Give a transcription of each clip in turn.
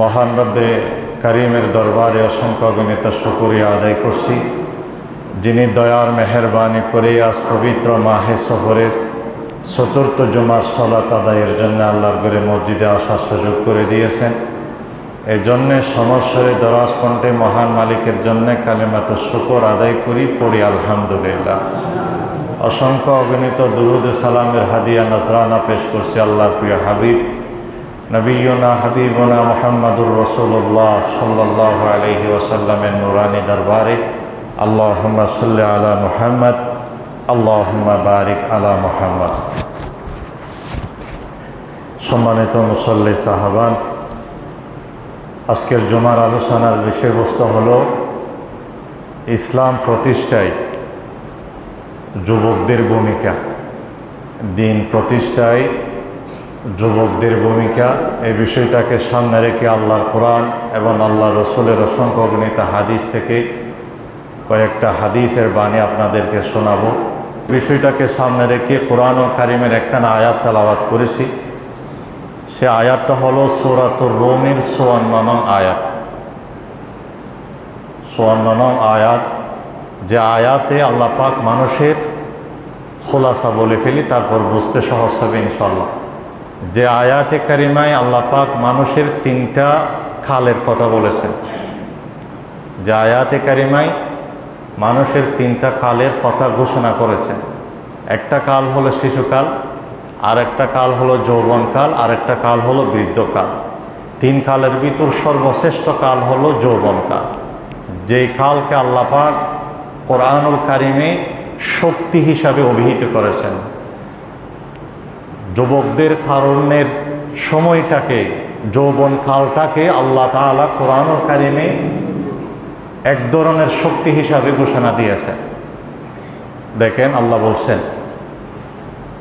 মহান রব্বে করিমের দরবারে অসংখ্য অগণিত শুকুরিয়া আদায় করছি, যিনি দয়ার মেহরবানি করে আজ পবিত্র মাহে সফরের চতুর্থ জুমার সলাত আদায়ের জন্য আল্লাহর ঘরে মসজিদে আসার সুযোগ করে দিয়েছেন। এই জন্যে সমস্যারে দরাজ কণ্ঠে মহান মালিকের জন্য কালেমাত শুকর আদায় করি, পড়ি আলহামদুলিল্লাহ। অসংখ্য অগণিত দুরুদ সালামের হাদিয়া নজরানা পেশ করছি আল্লাহর প্রিয় হাবিব। নবীনা হাবিবনা মোহাম্মদুর রসুল্লাহ সাল্লাহ আলহি ওসাল্লামের নুরানি দরবারে আল্লাহ সাল্লি আলা মুহাম্মদ আল্লাহ বারিক আলা মুহাম্মদ। সম্মানিত মুসল্লি সাহাবান, আজকের জমার আলোচনার বিষয়বস্তু হল ইসলাম প্রতিষ্ঠায় যুবকদের ভূমিকা, দিন প্রতিষ্ঠায় যুবকদের ভূমিকা, এই বিষয়টাকে সামনে রেখে আল্লাহর কোরআন এবং আল্লাহ রসুলের অসংখ্য অগণিত হাদিস থেকে কয়েকটা হাদিসের বাণী আপনাদেরকে শোনাবো। বিষয়টাকে সামনে রেখে কোরআন ও কারিমের একখানা আয়াত তালাবাত করেছি। সে আয়াতটা হলো সৌরাতুর রোমের সোয়ান্ন আয়াত। সোয়ান্ন আয়াত, যে আয়াতে আল্লাহ পাক মানুষের খোলাসা বলে ফেলি, তারপর বুঝতে সহজ হবে ইনশাল্লাহ যে আয়াতে কারিমায় আল্লাহ পাক মানুষের তিনটা খালের কথা বলেছেন। যে আয়াতে কারিমায় মানুষের তিনটা কালের কথা ঘোষণা করেছেন। একটা কাল হলো শিশুকাল আর একটা কাল হলো যৌবনকাল আর একটা কাল হলো বৃদ্ধকাল। তিন কালের ভিতর সর্বশ্রেষ্ঠ কাল হলো যৌবনকাল। যেই কালকে আল্লাপাক কোরআনুল কারিমে শক্তি হিসাবে অভিহিত করেছেন। যুবকদের তারুণ্যের সময়টাকে যৌবন কালটাকে আল্লাহ তালা কোরআনুল কারিমে এক ধরনের শক্তি হিসাবে ঘোষণা দিয়েছেন দেখেন আল্লাহ বলছেন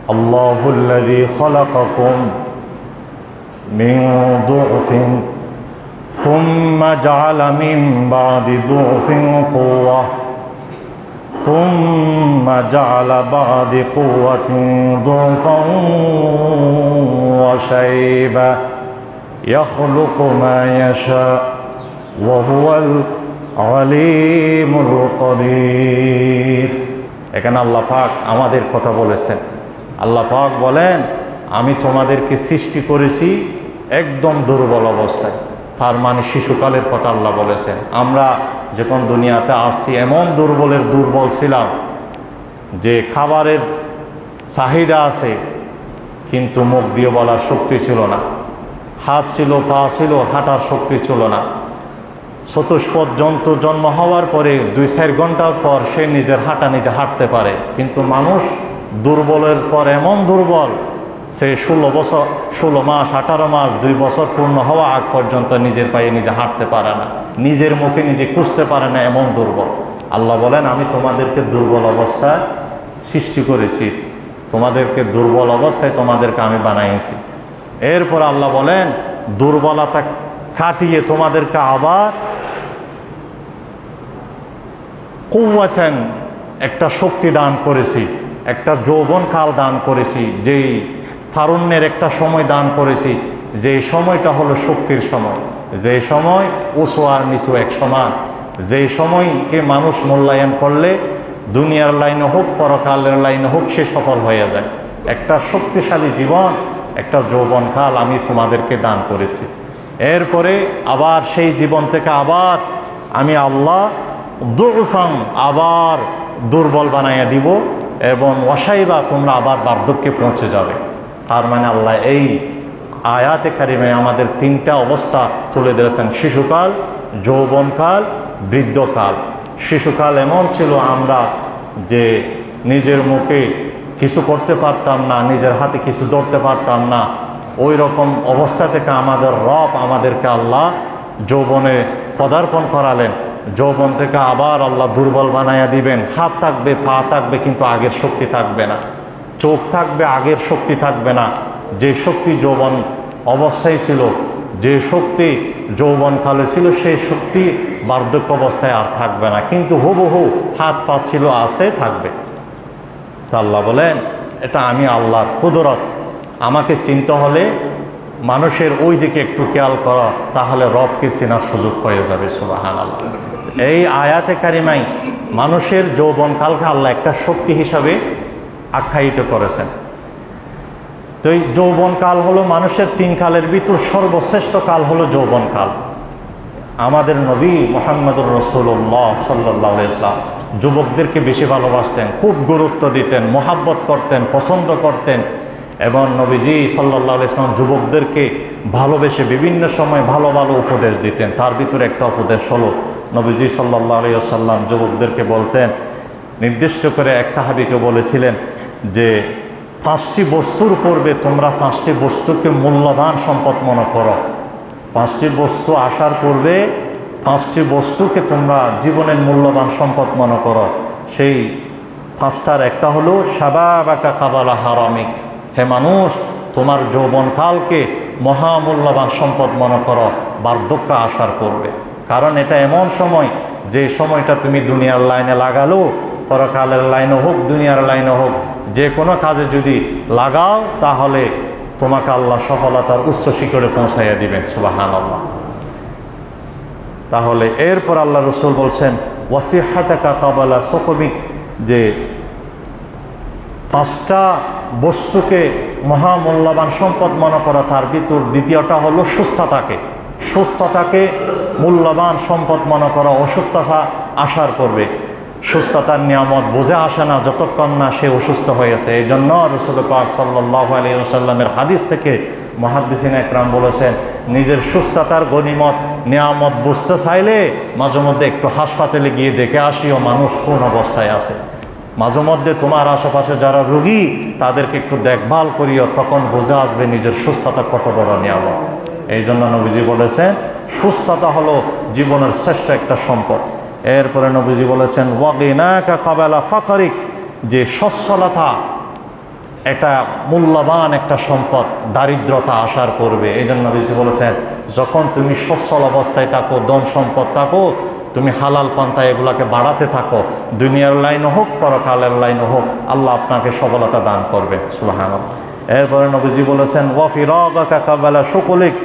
الله الذي خلقكم من ضعف ثم جعل من بعد ضعف قوة ثم جعل بعد قوة ضعفا وشيبة يخلق ما يشاء وهو العليم القدير এখানে আল্লাহ পাক আমাদের কথা বলেছেন আল্লাহ পাক বলেন আমি তোমাদেরকে সৃষ্টি করেছি একদম দুর্বল অবস্থায় তার মানে শিশুকালের কথা আল্লাহ বলেছেন। আমরা যখন দুনিয়াতে আসছি, এমন দুর্বলের দুর্বল ছিলাম যে খাবারের চাহিদা আছে, কিন্তু মুখ দিয়ে বলার শক্তি ছিল না। হাত ছিল, পা ছিল, হাঁটার শক্তি ছিল না। চতুষ্পদ জন্তু জন্ম হওয়ার পরে দুই চার ঘণ্টার পর সে নিজের হাঁটা নিজে হাঁটতে পারে। কিন্তু মানুষ দুর্বলের পর এমন দুর্বল সে ষোলো বছর, ষোলো মাস, আঠারো মাস, দুই বছর পূর্ণ হওয়া আগ পর্যন্ত নিজের পায়ে নিজে হাঁটতে পারে না। নিজের মুখে নিজে খুঁজতে পারে না এমন দুর্বল। আল্লাহ বলেন, আমি তোমাদেরকে দুর্বল অবস্থায় সৃষ্টি করেছি। তোমাদেরকে দুর্বল অবস্থায় তোমাদেরকে আমি বানাইছি। এরপর আল্লাহ বলেন, দুর্বলতা কাটিয়ে তোমাদেরকে আবার কৌয়াছেন একটা শক্তি দান করেছি, একটা যৌবন কাল দান করেছি, যেই তারুণ্যের একটা সময় দান করেছি। যে সময়টা হলো শক্তির সময়। যে সময় উঁচু আর নিচু এক সমান। যে সময়কে মানুষ মূল্যায়ন করলে দুনিয়ার লাইনে হোক, পরকালের লাইনে হোক, সে সফল হয়ে যায়। একটা শক্তিশালী জীবন, একটা যৌবন কাল আমি তোমাদেরকে দান করেছি। এরপরে আবার সেই জীবন থেকে আবার আমি আল্লাহ দুর্ফাং আবার দুর্বল বানাইয়া দিব এবং অসাইবা তোমরা আবার বার্ধক্যে পৌঁছে যাবে। তার মানে আল্লাহ এই আয়াতে কারিমে আমাদের তিনটা অবস্থা তুলে ধরেছেন। শিশুকাল, যৌবনকাল, বৃদ্ধকাল। শিশুকাল এমন ছিল আমরা যে নিজের মুখে কিছু করতে পারতাম না, নিজের হাতে কিছু ধরতে পারতাম না। ওই রকম অবস্থা থেকে আমাদের রব আমাদেরকে আল্লাহ যৌবনে পদার্পণ করালেন। যৌবন থেকে আবার আল্লাহ দুর্বল বানাইয়া দিবেন। হাত থাকবে, পা থাকবে, কিন্তু আগের শক্তি থাকবে না। চোখ থাকবে, আগের শক্তি থাকবে না। যে শক্তি যৌবন অবস্থায় ছিল, যে শক্তি যৌবনকালে ছিল সেই শক্তি বার্ধক্য অবস্থায় আর থাকবে না। কিন্তু হুবহু হাত, পা ছিল, আছে, থাকবে। তা আল্লাহ বলেন, এটা আমি আল্লাহর কুদরত। আমাকে চিনতে হলে মানুষের ওই দিকে একটু খেয়াল করা, তাহলে রবকে চেনার সুযোগ হয়ে যাবে। সুবাহান আল্লাহ এই আয়াতে কারিমাই মানুষের যৌবনকালকে আল্লাহ একটা শক্তি হিসাবে আখ্যায়িত করেছেন। তো এই যৌবনকাল হলো মানুষের তিন কালের ভিতর সর্বশ্রেষ্ঠ কাল হলো যৌবনকাল আমাদের নবী মোহাম্মদুর রসুল্লাহ সাল্লাহ ইসলাম যুবকদেরকে বেশি ভালোবাসতেন, খুব গুরুত্ব দিতেন, মোহাব্বত করতেন, পছন্দ করতেন এবং নবীজি সাল্লাহ ইসলাম যুবকদেরকে ভালোবেসে বিভিন্ন সময় ভালো ভালো উপদেশ দিতেন। তার ভিতরে একটা উপদেশ হলো, নবীজি সাল্লাহ আলিয়া সাল্লাম যুবকদেরকে বলতেন, নির্দিষ্ট করে এক সাহাবিকে বলেছিলেন যে পাঁচটি বস্তুর পূর্বে তোমরা পাঁচটি বস্তুকে মূল্যবান সম্পদ মনে করো। পাঁচটি বস্তু আসার পূর্বে পাঁচটি বস্তুকে তোমরা জীবনের মূল্যবান সম্পদ মনে করো। সেই পাঁচটার একটা হলো, সাবাবাকা কাবালা হারামিক। হে মানুষ, তোমার যৌবনকালকে মহামূল্যবান সম্পদ মনে করো, বার্ধক্য আসার করবে কারণ এটা এমন সময়, যে সময়টা তুমি দুনিয়ার লাইনে লাগালো, পরকালের লাইনে হোক, দুনিয়ার লাইনে হোক যে কোনো কাজে যদি লাগাও, তাহলে তোমাকে আল্লাহ সফলতার উচ্চ শিখরে পৌঁছাইয়া দিবেন সুবাহান আল্লাহ তাহলে এরপর আল্লাহ রসুল বলছেন, ওয়াসিহাতাকা কাবালা সকমিক যে পাঁচটা বস্তুকে মহামূল্যবান সম্পদ মনে করা তার ভিতর দ্বিতীয়টা হলো সুস্থতাকে। সুস্থতাকে মূল্যবান সম্পদ মনে করা অসুস্থতা আসার করবে। সুস্থতার নিয়ামত বুঝে আসে না, যতক্ষণ না সে অসুস্থ হয়েছে। এই জন্য রসুল পাক সাল্লাহ আলী সাল্লামের হাদিস থেকে মহাদিসিন একরাম বলেছেন, নিজের সুস্থতার গণিমত, নিয়ামত বুঝতে চাইলে মাঝে মধ্যে একটু হাসপাতালে গিয়ে দেখে আসিও মানুষ কোন অবস্থায় আছে। মাঝে মধ্যে তোমার আশেপাশে যারা রুগী, তাদেরকে একটু দেখভাল করিও, তখন বুঝে আসবে নিজের সুস্থতা কত বড় নিয়ামত। এই জন্য নবীজি বলেছেন, সুস্থতা হলো জীবনের শ্রেষ্ঠ একটা সম্পদ। এরপরে নবীজি বলেছেন, ওয়াগিনাকা কাবেলা ফাকারিক যে সচ্ছলতা একটা মূল্যবান একটা সম্পদ, দারিদ্রতা আসার করবে এই জন্য নবীজি বলেছেন, যখন তুমি সচ্ছল অবস্থায় থাকো, ধন সম্পদ থাকো, তুমি হালাল পান্তা এগুলাকে বাড়াতে থাকো, দুনিয়ার লাইনও হোক, পরকালের লাইনও হোক, আল্লাহ আপনাকে সফলতা দান করবে। সুবাহান এরপরে নবীজি বলেছেন ওয়াফি ওয়াফিরাকা কাবেলা সকলিক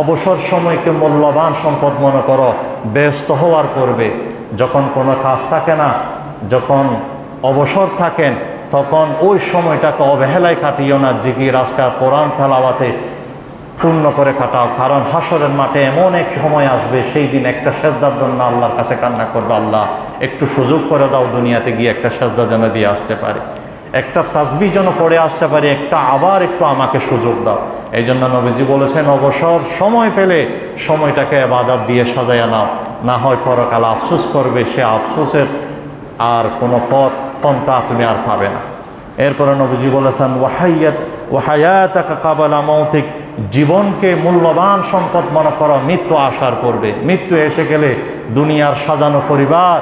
অবসর সময়কে মূল্যবান সম্পদ মনে করো, ব্যস্ত হওয়ার করবে যখন কোনো কাজ থাকে না, যখন অবসর থাকেন, তখন ওই সময়টাকে অবহেলায় কাটিও না জিগি রাস্তা কোরআন, তালাওয়াতে পূর্ণ করে কাটাও। কারণ হাসরের মাঠে এমন এক সময় আসবে, সেই দিন একটা সেজদার জন্য আল্লাহর কাছে কান্না করবে আল্লাহ। একটু সুযোগ করে দাও, দুনিয়াতে গিয়ে একটা সেজদা যেন দিয়ে আসতে পারে। একটা তাসবি যেন পড়ে আসতে পারি, একটা আবার একটু আমাকে সুযোগ দাও। এই জন্য নবীজি বলেছেন, অবসর সময় পেলে সময়টাকে আবাদাত দিয়ে সাজাইয়া নাও। না হয় পরকাল আফসোস করবে, সে আফসোসের আর কোনো পথ, পন্থা তুমি আর পাবে না। এরপরে নবীজি বলেছেন, ওয়াহাইয়াত ওয়াহায়াত কাবালা মৌতিক জীবনকে মূল্যবান সম্পদ মনে করো, মৃত্যু আসার করবে মৃত্যু এসে গেলে দুনিয়ার সাজানো পরিবার,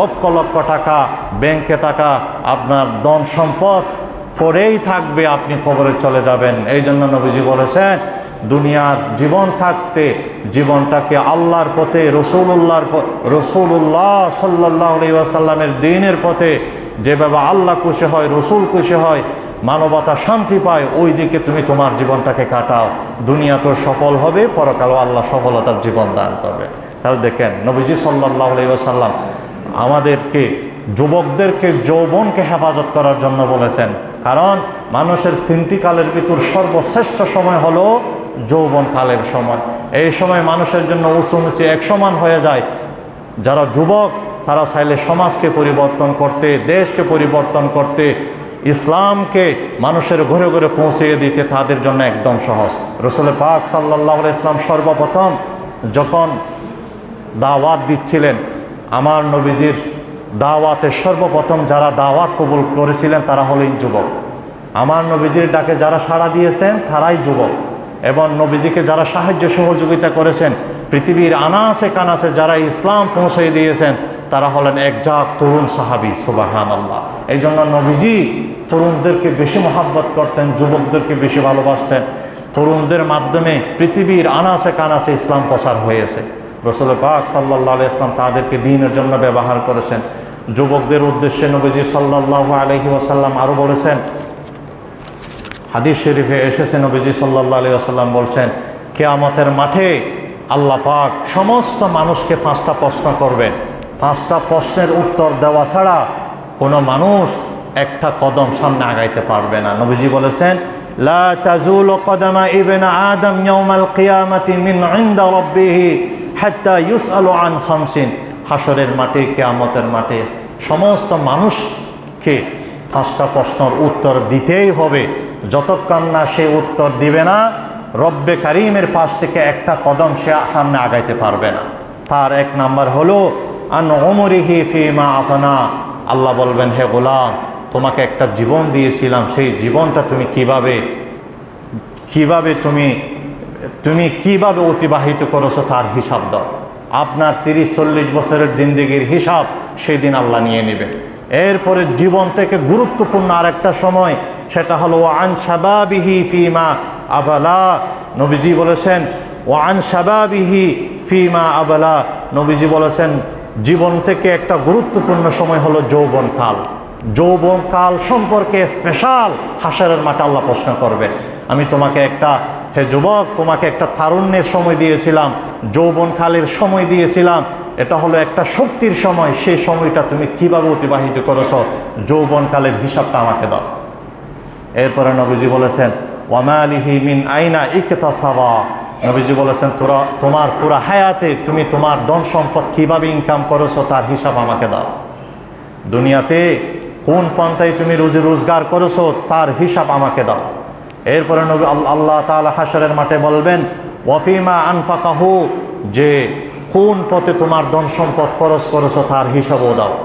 লক্ষ লক্ষ টাকা, ব্যাংকে টাকা আপনার ধন সম্পদ পরেই থাকবে আপনি খবরে চলে যাবেন। এই জন্য নবীজি বলেছেন, দুনিয়ার জীবন থাকতে জীবনটাকে আল্লাহর পথে রসুল্লাহর রসুল্লাহ সাল্লাহ সাল্লামের দিনের পথে যেভাবে আল্লাহ খুশি হয়, রসুল খুশি হয়, মানবতা শান্তি পায়, ওই দিকে তুমি তোমার জীবনটাকে কাটাও। দুনিয়া তো সফল হবে, পরকালও আল্লাহ সফলতার জীবন দান করবে। তাহলে দেখেন, নবীজি সাল্লাহ সাল্লাম আমাদেরকে যুবকদেরকে, যৌবনকে হেফাজত করার জন্য বলেছেন। কারণ মানুষের তিনটি কালের ভিতর সর্বশ্রেষ্ঠ সময় হলো যৌবন কালের সময়। এই সময় মানুষের জন্য উঁচু নিচু এক সমান হয়ে যায়। যারা যুবক, তারা চাইলে সমাজকে পরিবর্তন করতে, দেশকে পরিবর্তন করতে, ইসলামকে মানুষের ঘরে ঘরে পৌঁছিয়ে দিতে তাদের জন্য একদম সহজ। রসুল পাক সাল্লাহ ইসলাম সর্বপ্রথম যখন দাওয়াত দিচ্ছিলেন, আমার নবীজির দাওয়াতে সর্বপ্রথম যারা দাওয়াত কবুল করেছিলেন তারা হলেন যুবক। আমার নবীজির ডাকে যারা সাড়া দিয়েছেন, তারাই যুবক। এবং নবীজিকে যারা সাহায্য সহযোগিতা করেছেন, পৃথিবীর আনাসে কানাসে যারা ইসলাম পৌঁছে দিয়েছেন, তারা হলেন একজাক তরুণ সাহাবি সুবাহান আল্লাহ এই জন্য নবীজি তরুণদেরকে বেশি মহাব্বত করতেন, যুবকদেরকে বেশি ভালোবাসতেন। তরুণদের মাধ্যমে পৃথিবীর আনাসে কানাসে ইসলাম প্রচার হয়েছে। রসুল পাক সাল্লাহ ইসলাম তাদেরকে দিনের জন্য ব্যবহার করেছেন। যুবকদের উদ্দেশ্যে নবীজি সাল্লাহ আলহি ওসাল্লাম আরও বলেছেন। হাদিস শরীফে এসেছে, নবীজি সাল্লাহ আলী আসাল্লাম বলছেন, কেয়ামতের মাঠে আল্লাহ পাক সমস্ত মানুষকে পাঁচটা প্রশ্ন করবেন। পাঁচটা প্রশ্নের উত্তর দেওয়া ছাড়া কোনো মানুষ একটা কদম সামনে আগাইতে পারবে না। নবীজি বলেছেন ইবনা আদম ইয়াউমাল কিয়ামাতি মিন হাত্তা আন হাসরের মাঠে, কিয়ামতের মাঠে সমস্ত মানুষকে পাঁচটা প্রশ্নের উত্তর দিতেই হবে। যতক্ষণ না সে উত্তর দিবে না, রব্বে কারিমের পাশ থেকে একটা কদম সে সামনে আগাইতে পারবে না। তার এক নাম্বার হলো, আন অমরিহি ফিমা আপনা আল্লাহ বলবেন, হে গোলাম, তোমাকে একটা জীবন দিয়েছিলাম। সেই জীবনটা তুমি কীভাবে কীভাবে তুমি তুমি কীভাবে অতিবাহিত করেছ তার হিসাব দাও। আপনার তিরিশ, চল্লিশ বছরের জিন্দিগির হিসাব সেই দিন আল্লাহ নিয়ে নেবেন। এরপরে জীবন থেকে গুরুত্বপূর্ণ আরেকটা সময়, সেটা হলো ওয়ান সাবাবিহি ফিমা আবালা। নবীজি বলেছেন ওয়ান সাবাবিহি ফিমা আবালা। নবীজি বলেছেন, জীবন থেকে একটা গুরুত্বপূর্ণ সময় হলো যৌবনকাল যৌবনকাল সম্পর্কে স্পেশাল হাসারের মাঠে আল্লাহ প্রশ্ন করবে। আমি তোমাকে একটা হে যুবক, তোমাকে একটা তারুণ্যের সময় দিয়েছিলাম যৌবনকালের সময় দিয়েছিলাম। এটা হলো একটা শক্তির সময়। সেই সময়টা তুমি কীভাবে অতিবাহিত করেছ? যৌবন যৌবনকালের হিসাবটা আমাকে দাও। এরপরে নবীজি বলেছেন ওয়ামালিহি মিন আইনা ইকতা সাবা নবীজি বলেছেন, তোরা, তোমার পুরা হায়াতে তুমি তোমার ধন সম্পদ কীভাবে ইনকাম করেছ তার হিসাব আমাকে দাও। দুনিয়াতে কোন পন্থায় তুমি রুজি রোজগার করেছ তার হিসাব আমাকে দাও। এরপরে নবী আল- আল্লাহ তাআলা হাসরের মাঠে বলবেন, ওয়াফিমা আনফাকাহু যে কোন পথে তোমার ধন সম্পদ খরচ করেছ তার হিসাবও দাও।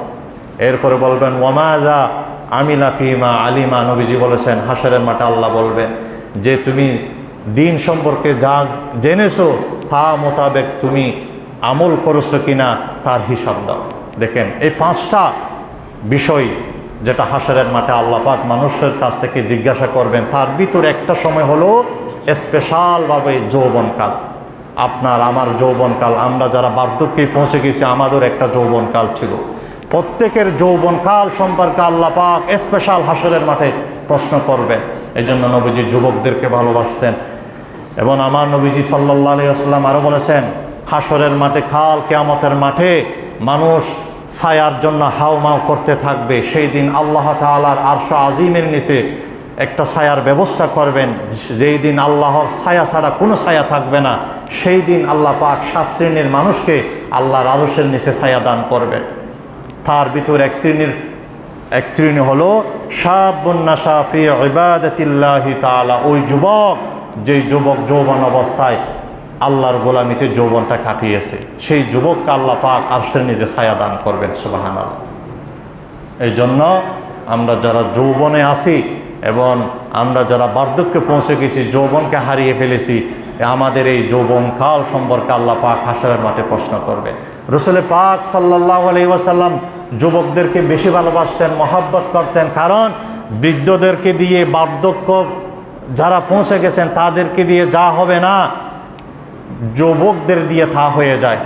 এরপরে বলবেন ওয়ামাজা আমিলা ফিমা আলিমা নবীজি বলেছেন হাসরের মাঠে আল্লাহ বলবেন যে তুমি দিন সম্পর্কে যা জেনেছো তা মোতাবেক তুমি আমল করেছ কিনা তার হিসাব দাও। দেখেন, এই পাঁচটা বিষয় যেটা হাসরের মাঠে আল্লাহ পাক মানুষের কাছ থেকে জিজ্ঞাসা করবেন, তার ভিতরে একটা সময় হলো স্পেশালভাবে যৌবনকাল। আপনার আমার যৌবনকাল, আমরা যারা বার্ধক্যে পৌঁছে গেছি, আমাদের একটা যৌবনকাল ছিল। প্রত্যেকের যৌবনকাল সম্পর্কে আল্লাপাক স্পেশাল হাসরের মাঠে প্রশ্ন করবেন। এই জন্য নবীজি যুবকদেরকে ভালোবাসতেন। এবং আমার নবীজি সাল্লাহ আলিয়াল্লাম আরও বলেছেন হাসরের মাঠে, খাল কেয়ামতের মাঠে মানুষ ছায়ার জন্য হাউমাউ করতে থাকবে। সেই দিন আল্লাহ তালার আরশা আজিমের নিচে একটা ছায়ার ব্যবস্থা করবেন। যেই দিন আল্লাহর ছায়া ছাড়া কোনো ছায়া থাকবে না, সেই দিন আল্লাহ পাক সাত শ্রেণির মানুষকে আল্লাহর আরশের নিচে ছায়া দান করবেন। তার ভিতর এক শ্রেণির, এক শ্রেণি হলো সাবন্যাসা ফি ইবাদতিল্লাহি তাআলা। ওই যুবক, যেই যুবক যৌবন অবস্থায় আল্লাহর গোলামিতে যৌবনটা কাটিয়েছে। সেই যুবককে আল্লাহ পাক আরশের নিজে ছায়া দান করবেন, সুবহানাল্লাহ। এই জন্য আমরা যারা যৌবনে আছি এবং আমরা যারা বার্ধক্যে পৌঁছে গেছি, যৌবনকে হারিয়ে ফেলেছি আমাদের এই যৌবনকাল সম্পর্কে আল্লাহ পাক হাসরের মাঠে প্রশ্ন করবে রসুলের পাক সাল্লাহ আলাইসাল্লাম যুবকদেরকে বেশি ভালোবাসতেন, মহাব্বত করতেন। কারণ বৃদ্ধদেরকে দিয়ে বার্ধক্য যারা পৌঁছে গেছেন, তাদেরকে দিয়ে যা হবে না যুবকদের দিয়ে তা হয়ে যায়।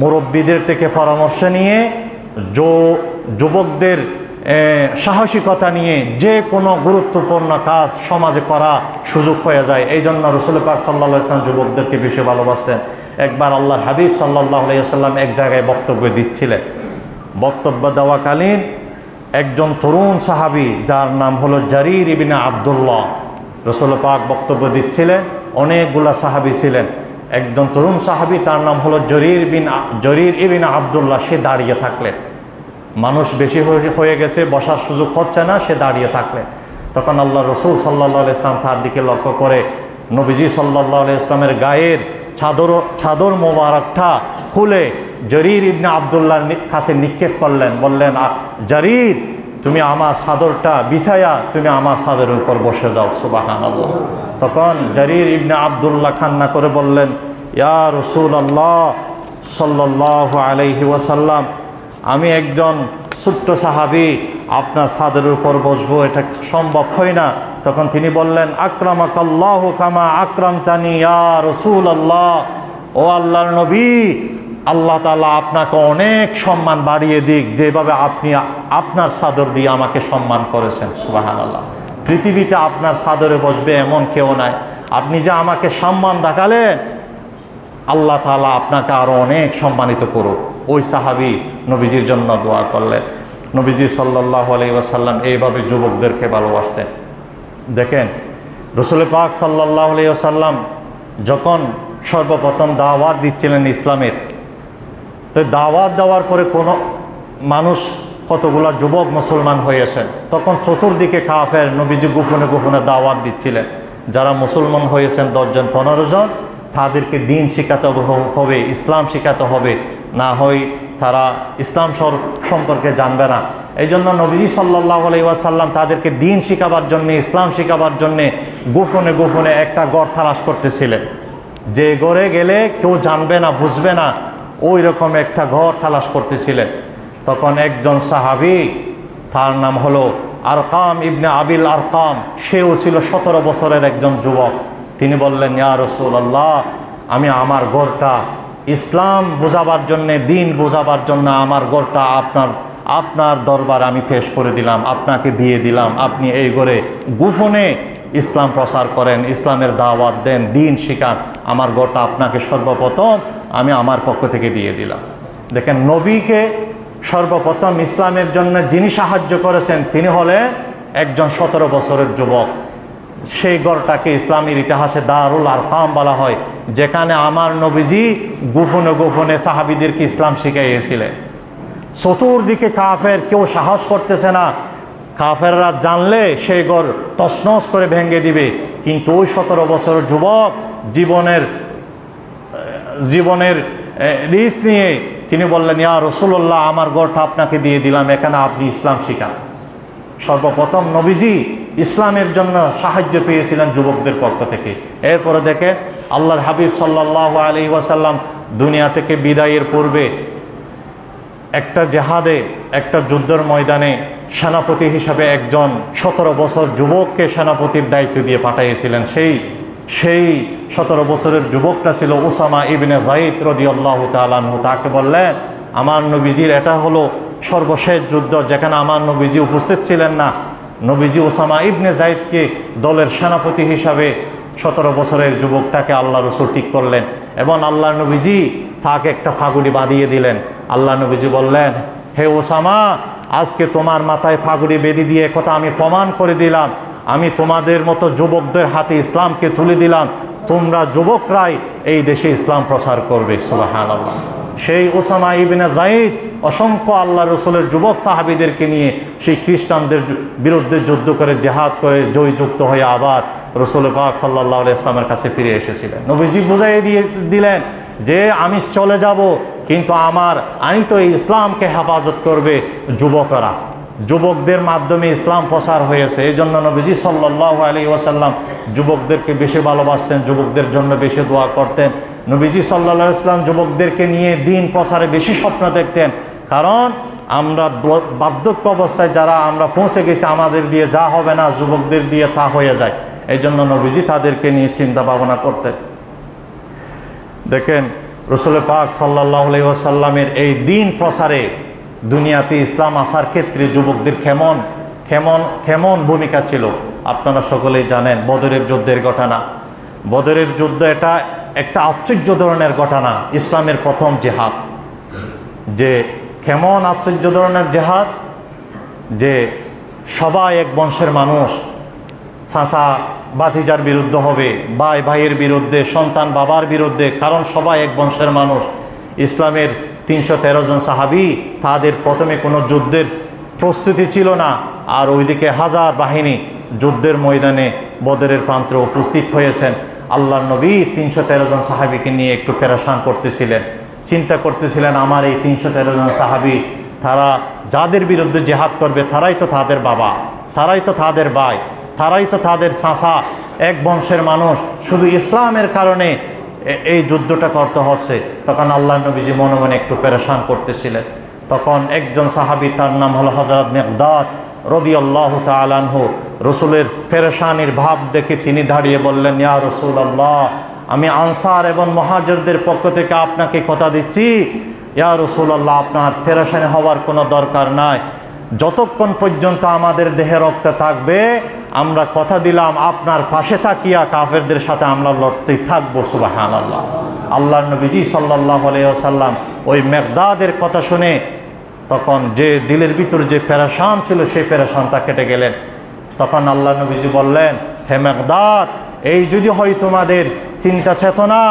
মুরব্বীদের থেকে পরামর্শ নিয়ে যুবকদের সাহসিকতা নিয়ে যে কোনো গুরুত্বপূর্ণ কাজ সমাজে করা সুযোগ হয়ে যায়। এই জন্য রসুল পাক সাল্লাহ ইসলাম যুবকদেরকে বেশি ভালোবাসতেন। একবার আল্লাহর হাবিব সাল্লাহ আলাইসাল্লাম এক জায়গায় বক্তব্য দিচ্ছিলেন। বক্তব্য দেওয়াকালীন একজন তরুণ সাহাবি, যার নাম হলো জারির ইবিনা আবদুল্লাহ, রসুল পাক বক্তব্য দিচ্ছিলেন। অনেকগুলা সাহাবি ছিলেন। একজন তরুণ সাহাবি, তার নাম হলো জরির বিন জরির ইবিন আবদুল্লাহ, সে দাঁড়িয়ে থাকলেন। মানুষ বেশি হয়ে- গেছে, বসার সুযোগ হচ্ছে না, সে দাঁড়িয়ে থাকলেন। তখন আল্লাহ রসুল সাল্লাহ ইসলাম তার দিকে লক্ষ্য করে, নবীজি সাল্লাহ ইসলামের গায়ের ছাদর চাদর মোবারকটা খুলে জরির ইবনে আবদুল্লাহর নি- কাছে নিক্ষেপ করলেন। বললেন, "আ- জরির তুমি আমার সাদরটা বিছায়া তুমি আমার সাদরের উপর বসে যাও সুবাহান তখন জরির ইবনে আবদুল্লাহ খান্না করে বললেন, ইয়া রসুল আল্লাহ সাল্লাহ আলাইহি ওয়াসাল্লাম, আমি একজন ছোট্ট সাহাবি, আপনার ছাদের উপর বসবো, এটা সম্ভব হয় না। তখন তিনি বললেন আক্রামাক আল্লাহ কামা আকরাম তানি ইয়া রসুল আল্লাহ ও আল্লাহর নবী আল্লাহ তালা আপনাকে অনেক সম্মান বাড়িয়ে দিক, যেভাবে আপনি আপনার সাদর দিয়ে আমাকে সম্মান করেছেন সুবাহান আল্লাহ পৃথিবীতে আপনার সাদরে বসবে এমন কেউ নাই। আপনি যে আমাকে সম্মান দেখালেন, আল্লাহ তাআলা আপনাকে আরও অনেক সম্মানিত করুক। ওই সাহাবি নবীজির জন্য দোয়া করলেন। নবীজি সাল্লাহ আলাইসাল্লাম এইভাবে যুবকদেরকে ভালোবাসতেন। দেখেন, রসুল পাক সাল্লাহ আলাইসাল্লাম যখন সর্বপ্রথম দাওয়াত দিচ্ছিলেন ইসলামের তো দাওয়াত দেওয়ার পরে কোনো মানুষ কতগুলা যুবক মুসলমান হয়েছেন তখন চতুর্দিকে কাফের নবীজি গোপনে গোপনে দাওয়াত দিচ্ছিলেন। যারা মুসলমান হয়েছেন দশজন, পনেরো জন, তাদেরকে দিন শেখাতে হবে ইসলাম শেখাতে হবে। না হয় তারা ইসলাম সম্পর্কে জানবে না। এই জন্য নবীজি সাল্লাহ আলাইসাল্লাম তাদেরকে দিন শেখাবার জন্যে, ইসলাম শেখাবার জন্যে গোপনে গোপনে একটা গড় তালাশ করতেছিলেন। যে গড়ে গেলে কেউ জানবে না, বুঝবে না ওই রকম একটা ঘর তালাশ করতেছিলেন। তখন একজন সাহাবি, তার নাম হলো আরকাম ইবনে আবিল আরকাম, সেও ছিল সতেরো বছরের একজন যুবক। তিনি বললেন, ইয়া রসুল্লাহ আমি আমার ঘরটা ইসলাম বোঝাবার জন্যে, দিন বোঝাবার জন্য আমার ঘরটা আপনার আপনার দরবার আমি পেশ করে দিলাম, আপনাকে দিয়ে দিলাম। আপনি এই ঘরে গোপনে ইসলাম প্রচার করেন, ইসলামের দাওয়াত দেন, দিন শিকার আমার গড়টা আপনাকে সর্বপ্রথম আমি আমার পক্ষ থেকে দিয়ে দিলাম। দেখেন, নবীকে সর্বপ্রথম ইসলামের জন্য যিনি সাহায্য করেছেন, তিনি হলেন একজন সতেরো বছরের যুবক। সেই গড়টাকে ইসলামের ইতিহাসে দারুল আরকাম বলা হয়, যেখানে আমার নবীজি গোপনে গোপনে সাহাবিদেরকে ইসলাম শিখাইয়েছিলেন চতুর্দিকে কাফের, কেউ সাহস করতেছে না কাফেররা জানলে সেই গড় তছনছ করে ভেঙে দিবে। কিন্তু ওই সতেরো বছর যুবক জীবনের জীবনের রিস্ক নিয়ে তিনি বললেন, ইয়া রসুল্লাহ আমার গড়টা আপনাকে দিয়ে দিলাম, এখানে আপনি ইসলাম শিখান। সর্বপ্রথম নবীজি ইসলামের জন্য সাহায্য পেয়েছিলেন যুবকদের পক্ষ থেকে। এরপরে দেখে আল্লাহর হাবিব সাল্লাহ আলী ওয়াসাল্লাম দুনিয়া থেকে বিদায়ের পূর্বে একটা জেহাদে, একটা যুদ্ধের ময়দানে সেনাপতি হিসাবে একজন সতেরো বছর যুবককে সেনাপতির দায়িত্ব দিয়ে পাঠিয়েছিলেন সেই সেই সতেরো বছরের যুবকটা ছিল ওসামা ইবনে জাইদ রদি আল্লাহ তালানহু তাকে বললেন, আমার নবীজির এটা হলো সর্বশেষ যুদ্ধ যেখানে আমার নবীজি উপস্থিত ছিলেন না। নবীজি ওসামা ইবনে জাইদকে দলের সেনাপতি হিসাবে সতেরো বছরের যুবকটাকে আল্লাহ রসুল ঠিক করলেন এবং আল্লাহ নবীজি তাকে একটা ফাগুড়ি বাঁধিয়ে দিলেন। আল্লাহ নবীজি বললেন, হে ওসামা আজকে তোমার মাথায় ফাগুড়ি বেঁধে দিয়ে কথা আমি প্রমাণ করে দিলাম। আমি তোমাদের মতো যুবকদের হাতে ইসলামকে তুলে দিলাম। তোমরা যুবকরাই এই দেশে ইসলাম প্রচার করবে সুবাহান সেই ওসামা ইবিনা জাইদ অসংখ্য আল্লাহ রসুলের যুবক সাহাবিদেরকে নিয়ে সেই খ্রিস্টানদের বিরুদ্ধে যুদ্ধ করে, জেহাদ করে জয়যুক্ত হয়ে আবার রসুল পাক সাল্লাহ ইসলামের কাছে ফিরে এসেছিলেন। নবীজি বুঝাই দিয়ে দিলেন যে আমি চলে যাব, কিন্তু আমার আমি তো ইসলামকে হেফাজত করবে যুবকরা। যুবকদের মাধ্যমে ইসলাম প্রসার হয়েছে। এই জন্য নবীজি সাল্লাহ আলী ওয়াসাল্লাম যুবকদেরকে বেশি ভালোবাসতেন, যুবকদের জন্য বেশি দোয়া করতেন। নবীজি সাল্লাহ ইসলাম যুবকদেরকে নিয়ে দিন প্রসারে বেশি স্বপ্ন দেখতেন। কারণ আমরা বার্ধক্য অবস্থায় যারা আমরা পৌঁছে গেছি, আমাদের দিয়ে যা হবে না, যুবকদের দিয়ে তা হয়ে যায়। এই জন্য নবীজি তাদেরকে নিয়ে চিন্তা ভাবনা করতেন। দেখেন, রসুল পাক সাল্লাহ সাল্লামের এই দিন প্রসারে দুনিয়াতে ইসলাম আসার ক্ষেত্রে যুবকদের কেমন কেমন কেমন ভূমিকা ছিল? আপনারা সকলেই জানেন, বদরের যুদ্ধের ঘটনা। বদরের যুদ্ধ এটা একটা আশ্চর্য ধরনের ঘটনা, ইসলামের প্রথম জেহাদ। যে কেমন আশ্চর্য ধরনের জেহাদ? যে সবাই এক বংশের মানুষ চাচা বাতিজার বিরুদ্ধে হবে, ভাই ভাইয়ের বিরুদ্ধে, সন্তান বাবার বিরুদ্ধে, কারণ সবাই এক বংশের মানুষ। ইসলামের তিনশো তেরো জন সাহাবি, তাদের প্রথমে কোনো যুদ্ধের প্রস্তুতি ছিল না, আর ওইদিকে হাজার বাহিনী যুদ্ধের ময়দানে বদরের প্রান্তে উপস্থিত হয়েছেন। আল্লাহ নবী তিনশো তেরো জন সাহাবিকে নিয়ে একটু পেরেশান করতেছিলেন। চিন্তা করতেছিলেন, আমার এই তিনশো তেরো জন সাহাবি, তারা যাদের বিরুদ্ধে জেহাদ করবে, তারাই তো তাদের বাবা, তারাই তো তাদের ভাই। তারাই তো তাদের চাষা এক বংশের মানুষ। শুধু ইসলামের কারণে এই যুদ্ধটা করতে হচ্ছে। তখন আল্লাহ নবীজি মনে মনে একটু পেরেশান করতেছিলেন। তখন একজন সাহাবি, তার নাম হলো হজরত মেঘদাদ রদি আল্লাহ তালানহ রসুলের পেরেশানির ভাব দেখে তিনি দাঁড়িয়ে বললেন, ইয়া রসুল আল্লাহ আমি আনসার এবং মহাজরদের পক্ষ থেকে আপনাকে কথা দিচ্ছি। ইয়া রসুল আল্লাহ আপনার পেরেশানি হওয়ার কোনো দরকার নাই। যতক্ষণ পর্যন্ত আমাদের দেহে রক্ত থাকবে, আমরা কথা দিলাম, আপনার পাশে থাকিয়া কাফেরদের সাথে আমরা লড়তেই থাকব সুবাহান আল্লাহ আল্লাহ নবীজি সাল্লাহ আলাইসাল্লাম ওই মেঘদাদের কথা শুনে তখন যে দিলের ভিতর যে প্যারাসান ছিল, সেই প্যারাসানটা কেটে গেলেন। তখন আল্লাহ নবীজি বললেন, হে মেঘদাদ এই যদি হয় তোমাদের চিন্তা চেতনা,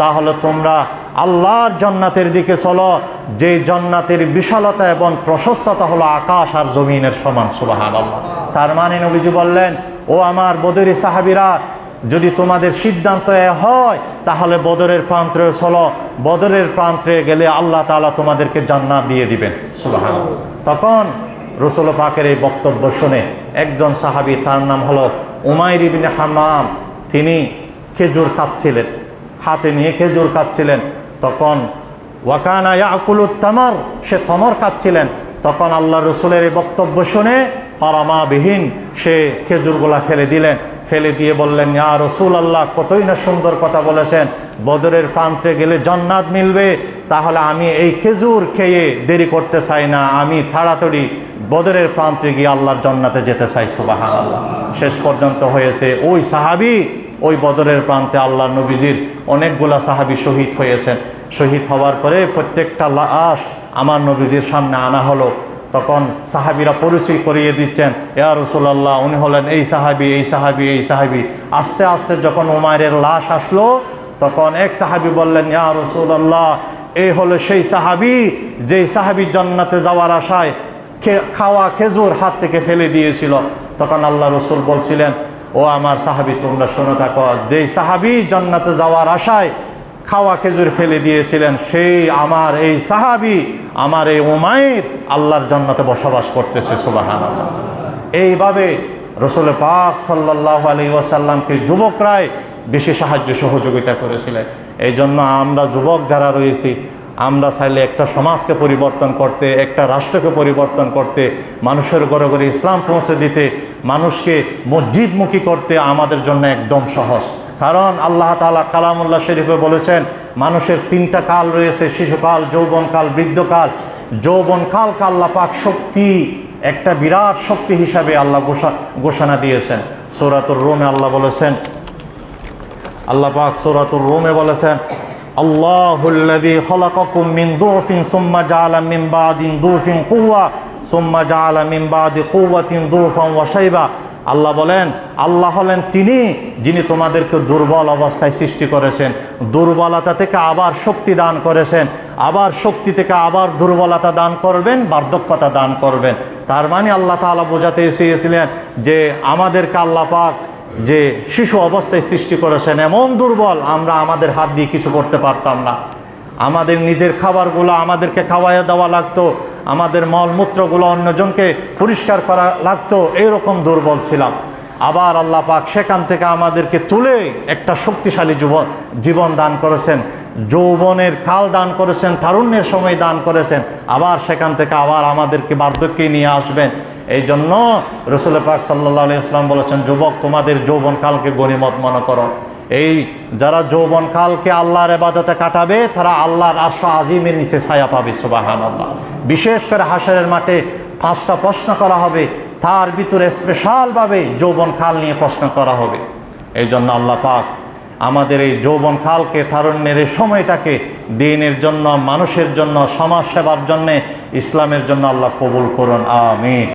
তাহলে তোমরা আল্লাহর জান্নাতের দিকে চলো, যে জান্নাতের বিশালতা এবং প্রশস্ততা হলো আকাশ আর জমিনের সমান সুবাহান আল্লাহ তার মানে নবীজি বললেন, ও আমার বদরি সাহাবিরা, যদি তোমাদের সিদ্ধান্ত হয়, তাহলে বদরের প্রান্তে চলো। বদরের প্রান্তে গেলে আল্লাহ তালা তোমাদেরকে জান্নাত দিয়ে দিবেন সুবাহান তখন রসুল পাকের এই বক্তব্য শুনে একজন সাহাবী, তার নাম হলো উমাইর ইবিন হাম্মাম, তিনি খেজুর কাটছিলেন হাতে নিয়ে খেজুর কাটছিলেন তখন, ওয়াকানা ইয়াকুলুত তামার সে তমর খাচ্ছিলেন। তখন আল্লাহ রসুলের এই বক্তব্য শুনে পারামাবিহীন সে খেজুরগুলা ফেলে দিলেন। ফেলে দিয়ে বললেন, ইয়া রসুল আল্লাহ কতই না সুন্দর কথা বলেছেন। বদরের প্রান্তে গেলে জন্নাত মিলবে। তাহলে আমি এই খেজুর খেয়ে দেরি করতে চাই না। আমি তাড়াতাড়ি বদরের প্রান্তে গিয়ে আল্লাহর জন্নাতে যেতে চাই আল্লাহ শেষ পর্যন্ত হয়েছে। ওই সাহাবি ওই বদরের প্রান্তে আল্লাহ নবীজির অনেকগুলা সাহাবি শহীদ হয়েছেন। শহীদ হওয়ার পরে প্রত্যেকটা লাশ আমার নবীজির সামনে আনা হলো। তখন সাহাবিরা পরিচয় করিয়ে দিচ্ছেন, ইয়া রসুল্লাহ উনি হলেন এই সাহাবি এই সাহাবি এই সাহাবি। আস্তে আস্তে যখন উমায়ের লাশ আসলো, তখন এক সাহাবি বললেন, ইয়া রসুল্লাহ এই হলো সেই সাহাবি যেই সাহাবি জান্নাতে যাওয়ার আশায় খাওয়া খেজুর হাত থেকে ফেলে দিয়েছিল। তখন আল্লাহ রসুল বলছিলেন ও আমার সাহাবি, তোমরা শোনো থাকো। যেই সাহাবি জান্নাতে যাওয়ার আশায় খাওয়া খেজুর ফেলে দিয়েছিলেন, সেই আমার এই সাহাবি, আমার এই উমায়ের আল্লাহর জান্নাতে বসবাস করতেছে সুবাহান এইভাবে রসুল পাক সাল্লাহ আলী ওয়াসাল্লামকে যুবকরাই বেশি সাহায্য সহযোগিতা করেছিলেন। এই জন্য আমরা যুবক যারা রয়েছি আমরা চাইলে একটা সমাজকে পরিবর্তন করতে, একটা রাষ্ট্রকে পরিবর্তন করতে, মানুষের ঘরে ঘরে ইসলাম পৌঁছে দিতে, মানুষকে মসজিদমুখী করতে আমাদের জন্য একদম সহজ। কারণ আল্লাহ তালা কালামুল্লাহ শরীফে বলেছেন, মানুষের তিনটা কাল রয়েছে, শিশুকাল, যৌবনকাল, বৃদ্ধকাল। যৌবনকালকে আল্লাহ পাক শক্তি, একটা বিরাট শক্তি হিসাবে আল্লাহ ঘোষা- ঘোষণা দিয়েছেন। সৌরাতুর রোমে আল্লাহ বলেছেন, আল্লাহ পাক সূরাতুর রুমে বলেছেন আল্লাহুল্লাযী খলাকাকুম মিন দুফিন সুম্মা জাআলা মিন বাদিন দুফিন কুওয়া, সুম্মা জাআলা মিন বাদি কুওয়াতিন দুফান ওয়া শাইবা। আল্লাহ বলেন, আল্লাহ হলেন তিনি যিনি তোমাদেরকে দুর্বল অবস্থায় সৃষ্টি করেছেন, দুর্বলতা থেকে আবার শক্তি দান করেছেন, আবার শক্তি থেকে আবার দুর্বলতা দান করবেন, বার্ধক্যতা দান করবেন। তার মানে আল্লাহ তাআলা বোঝাতে চেয়েছিলেন যে আমাদেরকে আল্লাহ পাক যে শিশু অবস্থায় সৃষ্টি করেছেন এমন দুর্বল, আমরা আমাদের হাত দিয়ে কিছু করতে পারতাম না। আমাদের নিজের খাবারগুলো আমাদেরকে খাওয়াইয়া দেওয়া লাগতো, আমাদের মলমূত্রগুলো অন্যজনকে পরিষ্কার করা লাগতো এইরকম দুর্বল ছিলাম। আবার আল্লাহ পাক সেখান থেকে আমাদেরকে তুলে একটা শক্তিশালী জীবন জীবন দান করেছেন। যৌবনের কাল দান করেছেন, তারুণ্যের সময় দান করেছেন। আবার সেখান থেকে আবার আমাদেরকে বার্ধক্যে নিয়ে আসবেন। এই জন্য রসুল পাক সাল্লাহ ইসলাম বলেছেন, যুবক, তোমাদের যৌবনকালকে গণিমত মনে করো। এই যারা যৌবনকালকে আল্লাহর এবাদতে কাটাবে, তারা আল্লাহর আশা আজিমের নিচে ছায়া পাবে সুবাহান আল্লাহ বিশেষ করে হাসারের মাঠে পাঁচটা প্রশ্ন করা হবে, তার ভিতরে স্পেশালভাবে যৌবনকাল নিয়ে প্রশ্ন করা হবে। এই জন্য আল্লাহ পাক আমাদের এই যৌবনকালকে তারুণ্যের এই সময়টাকে দিনের জন্য, মানুষের জন্য সমাজ সেবার জন্যে, ইসলামের জন্য আল্লাহ কবুল করুন, আমিন।